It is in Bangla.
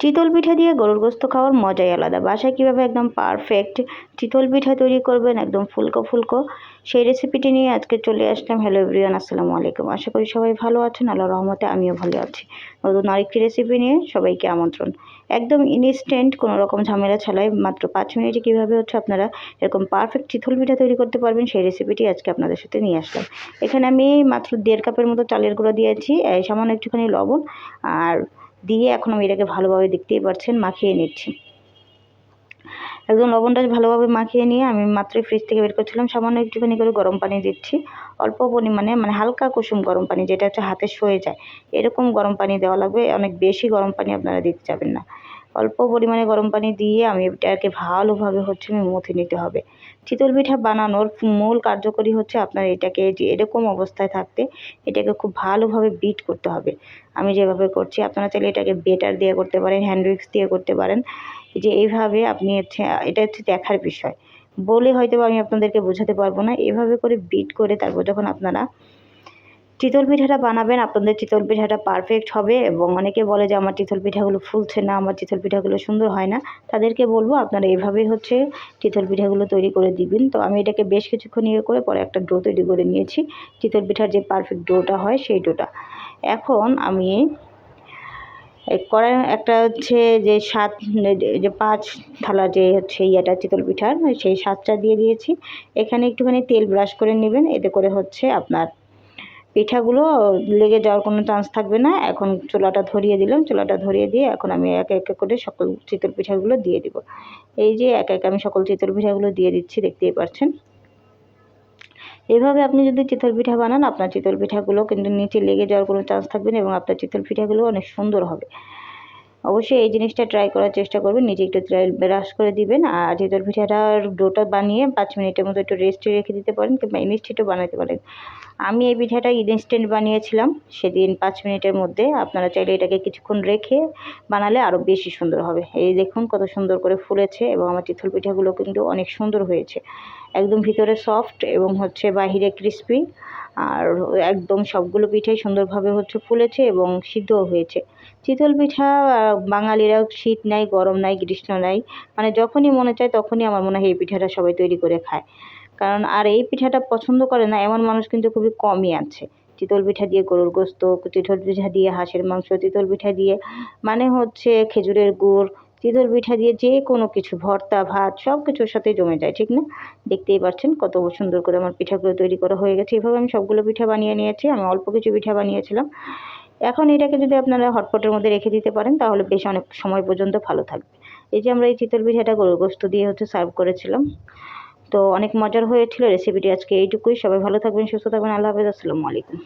চিতল পিঠা দিয়ে গরুর গোস্ত খাওয়ার মজাই আলাদা। বাসায় কীভাবে একদম পারফেক্ট চিতল পিঠা তৈরি করবেন, একদম ফুলকো ফুলকো, সেই রেসিপিটি নিয়ে আজকে চলে আসলাম। হ্যালো এভরিওয়ান আসসালামু আলাইকুম। আশা করি সবাই ভালো আছেন আল্লাহ রহমতে আমিও ভালো আছি। নতুন আরেকটি রেসিপি নিয়ে সবাইকে আমন্ত্রণ। একদম ইনস্ট্যান্ট কোনো রকম ঝামেলা ছাড়াই মাত্র পাঁচ মিনিটে কীভাবে হচ্ছে আপনারা এরকম পারফেক্ট চিতল পিঠা তৈরি করতে পারবেন, সেই রেসিপিটি আজকে আপনাদের সাথে নিয়ে আসলাম। এখানে আমি মাত্র দেড় কাপের মতো চালের গুঁড়ো দিয়েছি সামান্য একটুখানি লবণ, আর দিয়ে এখন আমি এটাকে ভালোভাবে দেখতেই পাচ্ছেন মাখিয়ে নিচ্ছি। একদম লবণটা ভালোভাবে মাখিয়ে নিয়ে আমি মাত্রই ফ্রিজ থেকে বের করছিলাম, সামান্য একটুখানি করে গরম পানি দিচ্ছি। অল্প পরিমাণে মানে হালকা কুসুম গরম পানি, যেটা হচ্ছে হাতে সয়ে যায়। এরকম গরম পানি দেওয়া লাগবে, অনেক বেশি গরম পানি আপনারা দিতে যাবেন না। অল্প পরিমাণে গরম পানি দিয়ে আমি এটাকে ভালোভাবে হচ্ছে আমি মথে নিতে হবে। চিতল পিঠা বানানোর মূল কার্যকরী হচ্ছে আপনার এটাকে যে এরকম অবস্থায় থাকতে এটাকে খুব ভালোভাবে বিট করতে হবে। আমি যেভাবে করছি, আপনারা চাইলে এটাকে বেটার দিয়ে করতে পারেন হ্যান্ড উইক্স দিয়ে করতে পারেন। যে এইভাবে আপনি হচ্ছে, এটা হচ্ছে দেখার বিষয়। বলে হয়তো আমি আপনাদেরকে বোঝাতে পারব না। এভাবে করে বিট করে তারপর যখন আপনারা চিতল পিঠাটা বানাবেন, আপনাদের চিতল পিঠাটা পারফেক্ট হবে এবং অনেকে বলে যে আমার চিতল পিঠাগুলো ফুলছে না, আমার চিতল পিঠাগুলো সুন্দর হয় না। তাদেরকে বলব আপনারা এভাবেই হচ্ছে চিতল পিঠাগুলো তৈরি করে দিবেন। তো আমি এটাকে বেশ কিছুক্ষণ ইয়ে করে পরে একটা ডো তৈরি করে নিয়েছি। চিতল পিঠার যে পারফেক্ট ডোটা হয় সেই ডোটা। এখন আমি কড়াই, একটা হচ্ছে যে সাত, যে পাঁচ থালা যে হচ্ছে ইয়েটা চিতল পিঠার, সেই সাতটা দিয়ে দিয়েছি। এখানে একটুখানি তেল ব্রাশ করে নেবেন, এতে করে হচ্ছে আপনার পিঠাগুলো লেগে যাওয়ার কোনো চান্স থাকবে না। এখন চোলাটা ধরিয়ে দিলাম। চোলাটা ধরিয়ে দিয়ে এখন আমি এক এক করে সকল চিতল পিঠাগুলো দিয়ে দিব। এই যে এক এক আমি সকল চিতল পিঠাগুলো দিয়ে দিচ্ছি, দেখতেই পাচ্ছেন। এভাবে আপনি যদি চিতল পিঠা বানান, আপনার চিতল পিঠাগুলো কিন্তু নিচে লেগে যাওয়ার কোনো চান্স থাকবে না এবং আপনার চিতল পিঠাগুলো অনেক সুন্দর হবে। অবশ্যই এই জিনিসটা ট্রাই করার চেষ্টা করবেন। নিজে একটু ব্রাশ করে দিবেন আর চিতল পিঠাটার ডোটা বানিয়ে পাঁচ মিনিটের মতো একটু রেস্টে রেখে দিতে পারেন কিংবা ইনস্ট্যান্টও বানাতে পারেন। আমি এই পিঠাটা ইনস্ট্যান্ট বানিয়েছিলাম। সেদিন পাঁচ মিনিটের মধ্যে। আপনারা চাইলে এটাকে কিছুক্ষণ রেখে বানালে আরও বেশি সুন্দর হবে। এই দেখুন কত সুন্দর করে ফুলেছে এবং আমার চিতল পিঠাগুলো কিন্তু অনেক সুন্দর হয়েছে। একদম ভিতরে সফট এবং হচ্ছে বাহিরে ক্রিস্পি আর একদম সবগুলো পিঠাই সুন্দরভাবে হচ্ছে ফুলেছে এবং সিদ্ধও হয়েছে। চিতল পিঠা বাঙালিরা শীত নাই, গরম নাই, গ্রীষ্ম নাই। মানে যখনই মনে চায় তখনই আমার মনে হয় এই পিঠাটা সবাই তৈরি করে খায়। কারণ আর এই পিঠাটা পছন্দ করে না, এমন মানুষ কিন্তু খুবই কমই আছে। চিতল পিঠা দিয়ে গরুর গোস্ত চিতল পিঠা দিয়ে হাঁসের মাংস চিতল পিঠা দিয়ে মানে হচ্ছে খেজুরের গুড় চিতল পিঠা দিয়ে যে কোনো কিছু, ভর্তা, ভাত সব কিছুর সাথে জমে যায়, ঠিক না? দেখতেই পাচ্ছেন কত সুন্দর করে আমার পিঠাগুলো তৈরি করা হয়ে গেছে। এভাবে আমি সবগুলো পিঠা বানিয়ে নিয়েছি, আমি অল্প কিছু পিঠা বানিয়েছিলাম। এখন এটাকে যদি আপনারা হটপটের মধ্যে রেখে দিতে পারেন, তাহলে বেশ অনেক সময় পর্যন্ত ভালো থাকবে। এই যে আমরা এই চিতল পিঠাটা গরুর গোস্ত দিয়ে হচ্ছে সার্ভ করেছিলাম তো অনেক মজার হয়েছিল রেসিপিটি আজকে এইটুকুই। সবাই ভালো থাকবেন, সুস্থ থাকবেন। আল্লাহ হাফেজ। আসসালামু আলাইকুম।